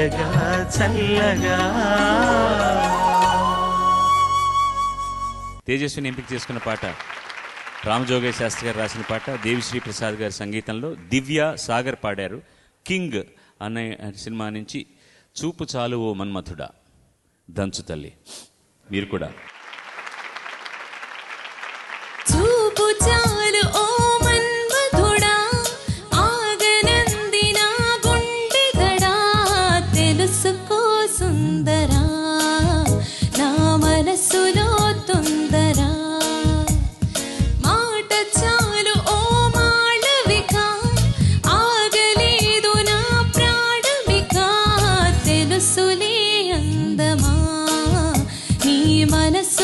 తీయగా చల్లగా. తేజస్విని ఎంపిక చేసుకున్న పాట రామజోగయ్య శాస్త్రి గారు రాసిన పాట దేవిశ్రీ ప్రసాద్ గారి సంగీతంలో దివ్య సాగర్ పాడారు. కింగ్ అనే సినిమా నుంచి చూపు చాలు ఓ మన్మథుడా దంచు తల్లి. మీరు కూడా. నీ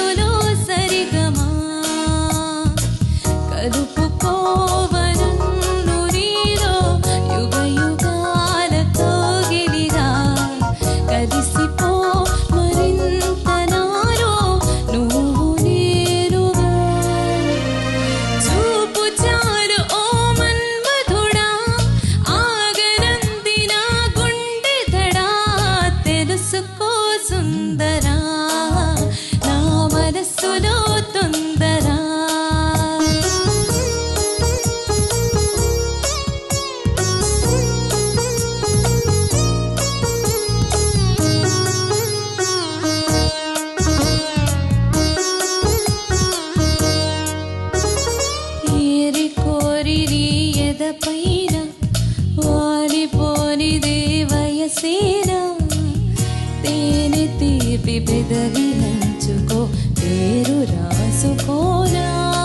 తీపి పెదవి నంచుకో పేరు రాసుకోనా?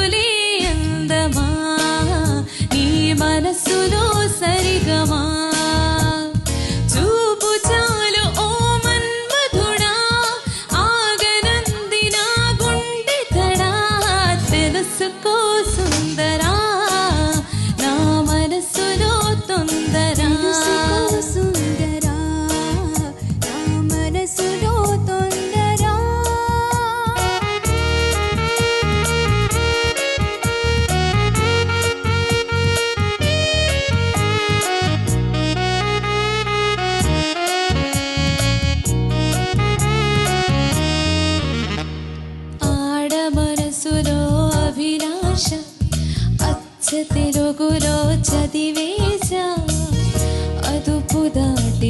తెలుసులే అందమా? నీ మనసులో సరిగమా?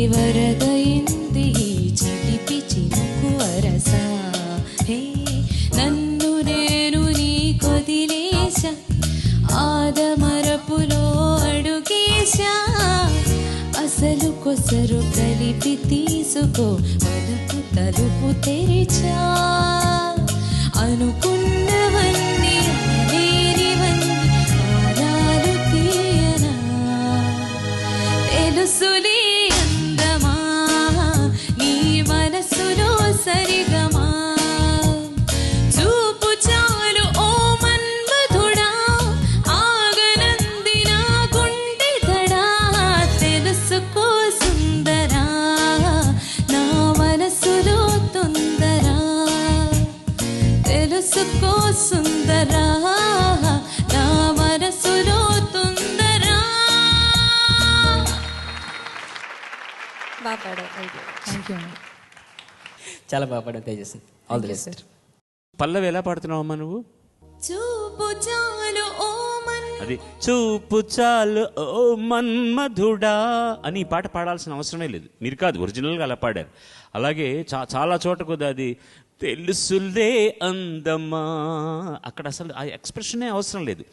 దాటి వరదయింది ఈ చిలిపి చినుకు వరస. హే నన్ను నేను నీ కొదిలేశ. ఆదమరపులో అసలు కొసరు కలిపి తీసుకో మనకు తలుపు తెరిచా. అనుకున్నవన్నీ లేనివన్నీ తెలుసులే తెలుసుకో సుందరా నా మనసులో తొందరా. బాగా పాడారు థ్యాంక్ యూ చాలా బాగా పాడావు Tejaswi all the best Pallavi ఎలా పాడుతున్నావు అమ్మా నువ్వు? చూపు చాలు ఓ మన్ అది చూపు చాలు ఓ మన్మధుడా అని ఈ పాట పాడాల్సిన అవసరమే లేదు. మీరు కాదు ఒరిజినల్గా అలా పాడారు. అలాగే చా చాలా చోట కూడా అది తెలుసులే అందమా. అక్కడ అసలు ఆ ఎక్స్ప్రెషనే అవసరం లేదు.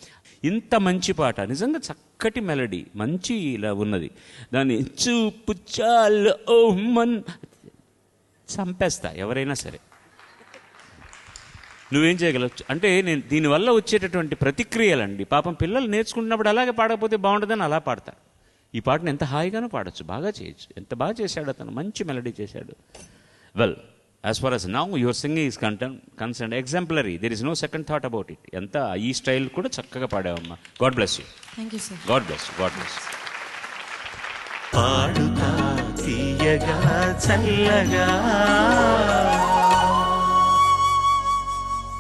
ఇంత మంచి పాట నిజంగా చక్కటి మెలడీ మంచి ఇలా ఉన్నది. దాన్ని చూపు చాలు ఓ మన్. చంపేస్తా ఎవరైనా సరే. నువ్వేం చేయగలవు? అంటే నేను దీనివల్ల వచ్చేటటువంటి ప్రతిక్రియలండి. పాపం పిల్లలు నేర్చుకుంటున్నప్పుడు అలాగే పాడకపోతే బాగుంటుందని అలా పాడతా. ఈ పాటను ఎంత హాయిగానో పాడచ్చు బాగా చేయొచ్చు. ఎంత బాగా చేశాడు అతను మంచి మెలడీ చేశాడు. Well. As far as now your singing is content concern exemplary there is no second thought about it ఎంత ఈ స్టైల్ కూడా చక్కగా పాడావమ్మా. God bless you thank you sir God bless God bless పాడుతా తీయగా చల్లగా.